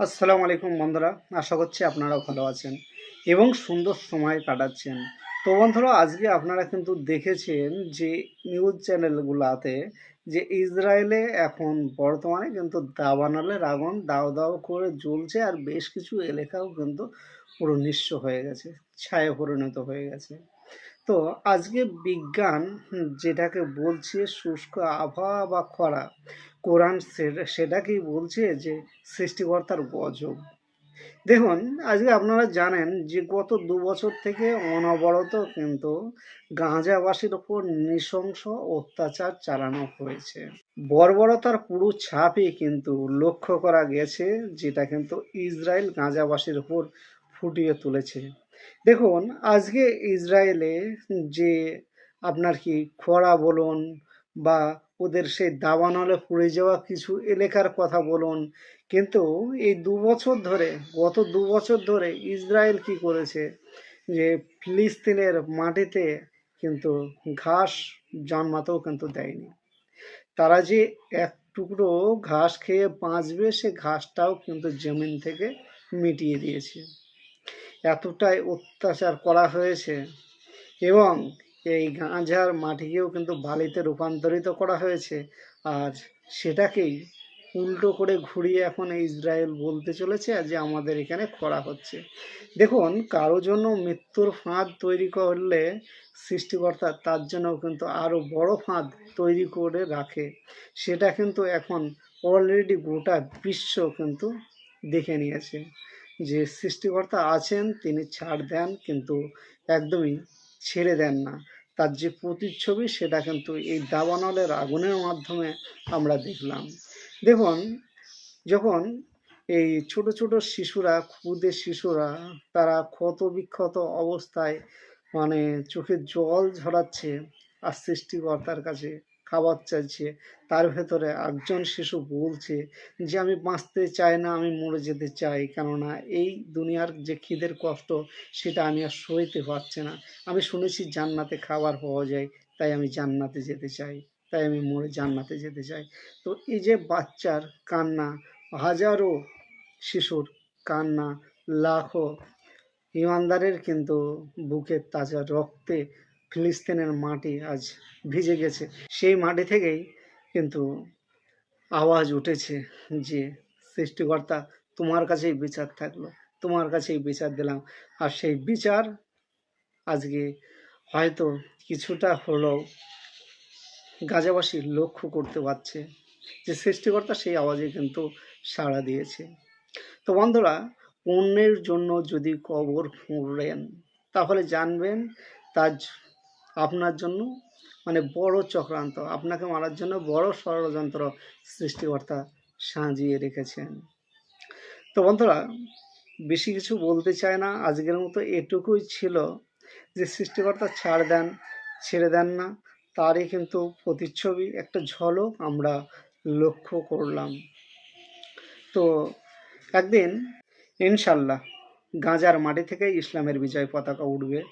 আসসালামু আলাইকুম বন্ধুরা, আশা করছি আপনারা ভালো আছেন এবং সুন্দর সময় কাটাচ্ছেন। তো বন্ধুরা, আজকে আপনারা কিন্তু দেখেছেন যে নিউজ চ্যানেলগুলোতে যে ইসরায়েলে এখন বর্তমানে কিন্তু দাবানলের আগুন দাও দাও করে জ্বলছে আর বেশ কিছু এলাকাও কিন্তু পুরো নিঃস্ব হয়ে গেছে ছায়া পরিণত হয়ে গেছে। তো আজকে বিজ্ঞান যেটাকে বলছে শুষ্ক আবহাওয়া বা খরা, কোরআন সেটাকেই বলছে যে সৃষ্টিকর্তার গজব। দেখুন, আজকে আপনারা জানেন যে গত দু বছর থেকে অনবরত কিন্তু গাঁজাবাসীর ওপর নৃশংস অত্যাচার চালানো হয়েছে। বর্বরতার পুরো ছাপই কিন্তু লক্ষ্য করা গেছে, যেটা কিন্তু ইসরায়েল গাঁজাবাসীর ওপর ফুটিয়ে তুলেছে। দেখুন, আজকে ইসরায়েলে যে আপনার কি খরা বলুন বা ওদের সেই দাবানলে পুড়ে যাওয়া কিছু এলাকার কথা বলুন, কিন্তু এই দু বছর ধরে, গত দু বছর ধরে ইসরায়েল কি করেছে যে ফিলিস্তিনের মাটিতে কিন্তু ঘাস জন্মাতেও কিন্তু দেয়নি। তারা যে এক টুকরো ঘাস খেয়ে বাঁচবে, সে ঘাসটাও কিন্তু জমিন থেকে মিটিয়ে দিয়েছে। এতটাই অত্যাচার করা হয়েছে এবং এই গাঁজার মাটিকেও কিন্তু বালিতে রূপান্তরিত করা হয়েছে। আর সেটাকেই উল্টো করে ঘুরিয়ে এখন ইসরায়েল বলতে চলেছে যে আমাদের এখানে খরা হচ্ছে। দেখুন, কারও জন্য মৃত্যুর ফাঁদ তৈরি করলে সৃষ্টিকর্তা তার জন্য কিন্তু আরও বড় ফাঁদ তৈরি করে রাখে। সেটা কিন্তু এখন অলরেডি গোটা বিশ্ব কিন্তু দেখে নিয়েছে। যে সৃষ্টিকর্তা আছেন, তিনি ছাড় দেন কিন্তু একদমই ছেড়ে দেন না। তার যে প্রতিচ্ছবি, সেটা কিন্তু এই দাবানলের আগুনের মাধ্যমে আমরা দেখলাম। দেখুন, যখন এই ছোট ছোট শিশুরা, ক্ষুদে শিশুরা, তারা ক্ষত বিক্ষত অবস্থায় মানে চোখে জল ঝরাচ্ছে আর সৃষ্টিকর্তার কাছে খাবার চাইছে। তার ভেতরে একজন শিশু বলছে যে, আমি বাঁচতে চাই না, আমি মরে যেতে চাই। কেননা এই দুনিয়ার যে খিদের কষ্ট, সেটা আমি আর সইতে পারছি না। আমি শুনেছি জান্নাতে খাবার পাওয়া যায়, তাই আমি জান্নাতে যেতে চাই। তাই আমি মরে জান্নাতে যেতে চাই। তো এই যে বাচ্চার কান্না, হাজারো শিশুর কান্না, লাখো ইমানদারের কিন্তু বুকের তাজা রক্তে ফিলিস্তিনের মাটি আজ ভিজে গেছে। সেই মাটি থেকেই কিন্তু আওয়াজ উঠেছে যে, সৃষ্টিকর্তা, তোমার কাছেই বিচার থাকল, তোমার কাছেই বিচার দিলাম। আর সেই বিচার আজকে হয়তো কিছুটা হলেও গাজাবাসী লক্ষ্য করতে পারছে যে, সৃষ্টিকর্তা সেই আওয়াজে কিন্তু সাড়া দিয়েছে। তো বন্ধুরা, অন্যের জন্য যদি কবর খুঁড়েন, তাহলে জানবেন তার আপনার জন্য মানে বড় চক্রান্ত, আপনাকে মারার জন্য বড় ষড়যন্ত্র সৃষ্টিকর্তা সাজিয়ে রেখেছেন। তো বন্ধুরা, বেশি কিছু বলতে চায় না, আজকের মতো এটুকুই ছিল যে সৃষ্টিকর্তা ছাড় দেন, ছেড়ে দেন না, তারই কিন্তু প্রতিচ্ছবি, একটা ঝলক আমরা লক্ষ্য করলাম। তো একদিন, ইনশাল্লাহ গাঁজার মাটি থেকে ইসলামের বিজয় পতাকা উঠবে।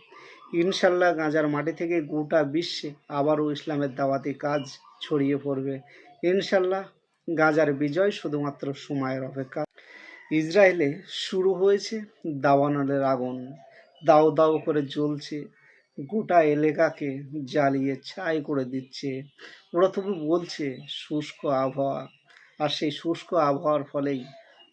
ইনশাল্লাহ গাঁজার মাটি থেকে গোটা বিশ্বে আবারও ইসলামের দাওয়াতি কাজ ছড়িয়ে পড়বে। ইনশাল্লাহ গাঁজার বিজয় শুধুমাত্র সময়ের অপেক্ষা। ইসরায়েলে শুরু হয়েছে দাওয়ানলের আগুন। দাও দাও করে জ্বলছে। গোটা এলাকাকে জ্বালিয়ে ছাই করে দিচ্ছে। ওরা তবু বলছে শুষ্ক আবহাওয়া। আর সেই শুষ্ক আবহাওয়ার ফলেই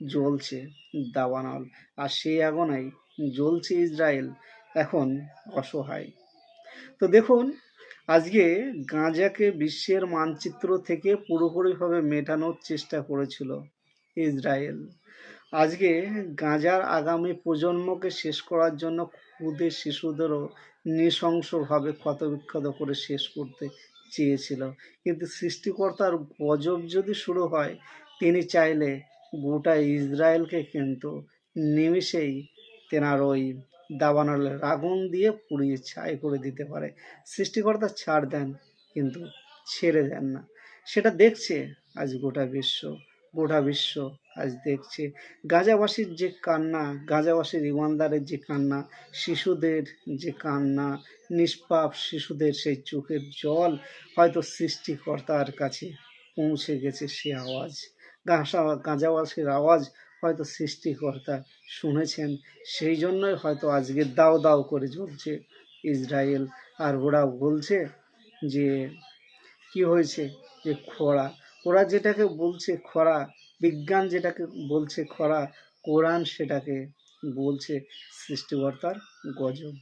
জ্বলছে দাবানল, আর সেই আগুনেই জ্বলছে ইসরায়েল, এখন অসহায়। তো দেখুন, আজকে গাঁজাকে বিশ্বের মানচিত্র থেকে পুরোপুরিভাবে মেটানোর চেষ্টা করেছিল ইসরায়েল। আজকে গাঁজার আগামী প্রজন্মকে শেষ করার জন্য ক্ষুদে শিশুদেরও নৃশংসভাবে ক্ষতবিক্ষত করে শেষ করতে চেয়েছিল। কিন্তু সৃষ্টিকর্তার গজব যদি শুরু হয়, তিনি চাইলে গোটা ইসরায়েলকে কিন্তু নিমিষেই তেনার ওই দাবানলের আগুন দিয়ে পুড়িয়ে ছাই করে দিতে পারে। সৃষ্টিকর্তা ছাড় দেন, কিন্তু ছেড়ে দেন না। সেটা দেখছে আজ গোটা বিশ্ব গোটা বিশ্ব আজ দেখছে। গাজাবাসীর যে কান্না, গাজাবাসীর ইমানদারের যে কান্না, শিশুদের যে কান্না, নিষ্পাপ শিশুদের সেই চোখের জল, হয়তো সৃষ্টিকর্তার কাছে পৌঁছে গেছে সে আওয়াজ। গাঁজা গাঁজাবাসীর আওয়াজ হয়তো সৃষ্টিকর্তা শুনেছেন। সেই জন্যই হয়তো আজকে দাও দাও করে জ্বলছে ইসরায়েল। আর ওরা বলছে যে, কি হয়েছে? যে খরা। ওরা যেটাকে বলছে খরা, বিজ্ঞান যেটাকে বলছে খরা, কোরআন সেটাকে বলছে সৃষ্টিকর্তার গজব।